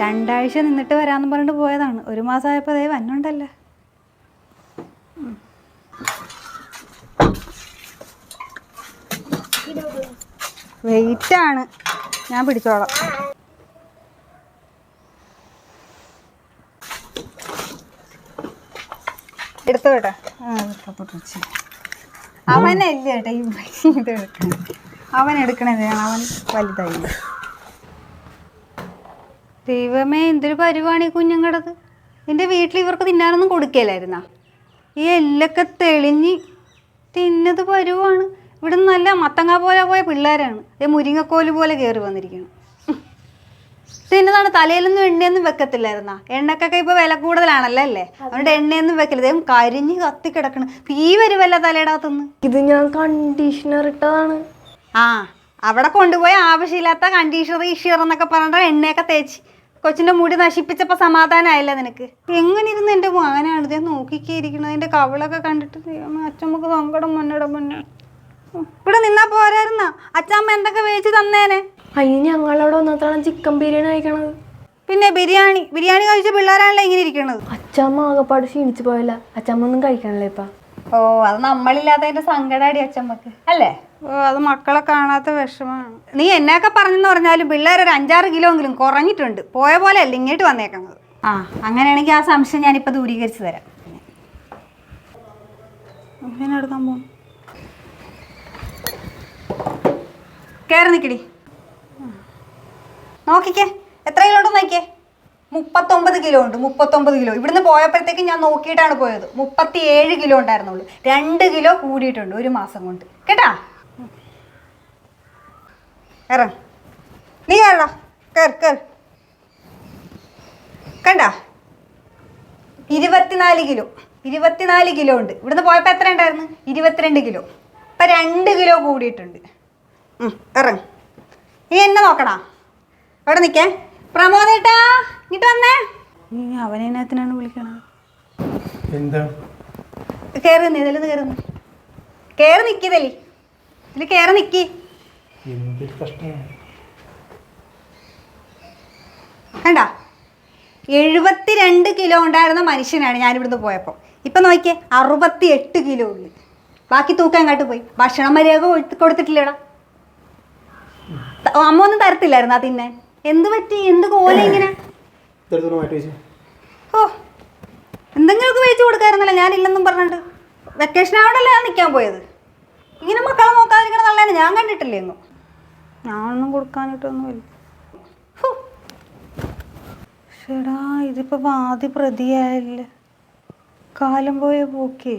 രണ്ടാഴ്ച നിന്നിട്ട് വരാന്ന് പറഞ്ഞിട്ട് പോയതാണ്. ഒരു മാസമായപ്പോൾ അതേ വന്നുണ്ടല്ലോ. വെയിറ്റ് ആണ് ഞാൻ പിടിച്ചോളാം. എടുത്തു കേട്ടോ. ആ എടുക്കപ്പെട്ടു അവനെ ഇല്ല കേട്ടോ ഈ ഇത് എടുക്കണം? അവൻ എടുക്കണത് അവൻ വലുതായി. ദൈവമേ എന്തൊരു പരിപാടി കുഞ്ഞുങ്ങടത് എന്റെ വീട്ടിൽ ഇവർക്ക് തിന്നാനൊന്നും കൊടുക്കലായിരുന്നാ? ഈ എല്ലൊക്കെ തെളിഞ്ഞ് തിന്നത് പരുവാണ്. ഇവിടെ നല്ല മത്തങ്ങ പോലെ പോയ പിള്ളേരാണ്. ഈ മുരിങ്ങക്കോൽ പോലെ കയറി വന്നിരിക്കുന്നു. തിന്നതാണ് തലയിലൊന്നും എണ്ണയൊന്നും വെക്കത്തില്ലായിരുന്നാ? എണ്ണക്കൊക്കെ ഇപ്പൊ വില കൂടുതലാണല്ലോ അല്ലേ? അതുകൊണ്ട് എണ്ണയൊന്നും വെക്കില്ല. ഇതും കരിഞ്ഞ് കത്തി കിടക്കണം. തീ വരുമല്ല തലയിടാത്തുനിന്ന് ഇത് ഞാൻ കണ്ടീഷണർ ഇട്ടതാണ്. ആ അവിടെ കൊണ്ടുപോയി ആവശ്യമില്ലാത്ത കണ്ടീഷണർ ഇഷീർ എന്നൊക്കെ പറഞ്ഞിട്ട് എണ്ണയൊക്കെ തേച്ച്. കൊച്ചിന്റെ മുടി നശിപ്പിച്ചപ്പോ സമാധാനമായില്ല നിനക്ക്? എങ്ങനെ ഇരുന്ന് എന്റെ മകനാണ് ഇതേ നോക്കിക്കേയിരിക്കണത്? എന്റെ കവളൊക്കെ കണ്ടിട്ട് അച്ഛമ്മക്ക് സങ്കടം മുന്നട മുന്നേ ഇവിടെ നിന്നാ പോരായിരുന്ന? അച്ഛമ്മ എന്തൊക്കെ വേച്ച് തന്നേനെ? അയ്യ ഞങ്ങളവിടെ വന്നിട്ടാണ് ചിക്കൻ ബിരിയാണി കഴിക്കണത്. പിന്നെ ബിരിയാണി. ബിരിയാണി കഴിച്ച പിള്ളേരാണല്ലോ ഇങ്ങനെ ഇരിക്കണത്. അച്ഛമ്മ ആകെപ്പാട് ക്ഷീണിച്ചു പോയല്ല. അച്ഛമ്മ ഒന്നും കഴിക്കണല്ലേ ഇപ്പൊ. ഓ അത് നമ്മളില്ലാത്തതിന്റെ സങ്കടാടി അച്ഛമ്മക്ക് അല്ലേ? ഓ അത് മക്കളെ കാണാത്ത വിഷമാണ് നീ എന്നെയൊക്കെ പറഞ്ഞെന്ന് പറഞ്ഞാലും പിള്ളേർ ഒരു അഞ്ചാറ് കിലോ എങ്കിലും കുറഞ്ഞിട്ടുണ്ട്. പോയ പോലെ അല്ല ഇങ്ങോട്ട് വന്നേക്കുന്നത് ആ അങ്ങനെയാണെങ്കിൽ ആ സംശയം ഞാനിപ്പോൾ ദൂരീകരിച്ച് തരാം. എടുക്കാൻ പോകും കയറി നിൽക്കടി നോക്കിക്കേ എത്ര കിലോ ഉണ്ടെന്ന് നോക്കിയേ? മുപ്പത്തൊമ്പത് കിലോ ഉണ്ട് മുപ്പത്തൊമ്പത് കിലോ. ഇവിടുന്ന് പോയപ്പോഴത്തേക്ക് ഞാൻ നോക്കിയിട്ടാണ് പോയത്. മുപ്പത്തി ഏഴ് കിലോ ഉണ്ടായിരുന്നുള്ളൂ. രണ്ട് കിലോ കൂടിയിട്ടുണ്ട് ഒരു മാസം കൊണ്ട്. കേട്ടാ? ഇറങ്ങ നീ കയറി കയറി കണ്ട? ഇരുപത്തിനാല് കിലോ. ഇരുപത്തിനാല് കിലോ ഉണ്ട്. ഇവിടുന്ന് പോയപ്പോൾ എത്ര ഉണ്ടായിരുന്നു? ഇരുപത്തിരണ്ട് കിലോ. ഇപ്പം രണ്ട് കിലോ കൂടിയിട്ടുണ്ട്. ഇറങ്ങ് നീ എന്നെ നോക്കടാ. അവിടെ നിൽക്കേ പ്രമോദേട്ടാ ഇങ്ങോട്ട് വന്നേ. നീ അവനതിനകത്തിനാണ് വിളിക്കണത്. എന്താ? ഇതിലൊന്ന് കയറി നിന്ന് കയറി നിൽക്കിതല്ലേ ഇതിൽ കേറി നിക്കി കണ്ട? എഴുപത്തിരണ്ട് കിലോ ഉണ്ടായിരുന്ന മനുഷ്യനാണ് ഞാനിവിടുന്ന് പോയപ്പോൾ ഇപ്പം നോക്കിയേ അറുപത്തി എട്ട് കിലോ ഉള്ളു. ബാക്കി തൂക്കാൻ അങ്ങോട്ട് പോയി? ഭക്ഷണം മര്യാദ കൊടുത്ത്- കൊടുത്തിട്ടില്ലടാ. അമ്മ ഒന്നും തരത്തില്ലായിരുന്നു ആ തിന്നാൻ? എന്ത് പറ്റി? എന്ത് കോല ഇങ്ങനെ? ഓ എന്തെങ്കിലുമൊക്കെ വേച്ച് കൊടുക്കായിരുന്നല്ലോ ഞാനില്ലെന്നും പറഞ്ഞിട്ട്. വെക്കേഷൻ ആവണല്ലേ ഞാൻ നിൽക്കാൻ പോയത്? ഇങ്ങനെ മക്കളെ നോക്കാതിരിക്കണ നല്ലതാണ് ഞാൻ കണ്ടിട്ടില്ലേ ഒന്നും ഞാനൊന്നും കൊടുക്കാനായിട്ടൊന്നുമില്ല ഹോ. ശ്ശെടാ ഇതിപ്പോ വാതി പ്രതിയായല്ലേ? കാലം പോയ പോക്കേ.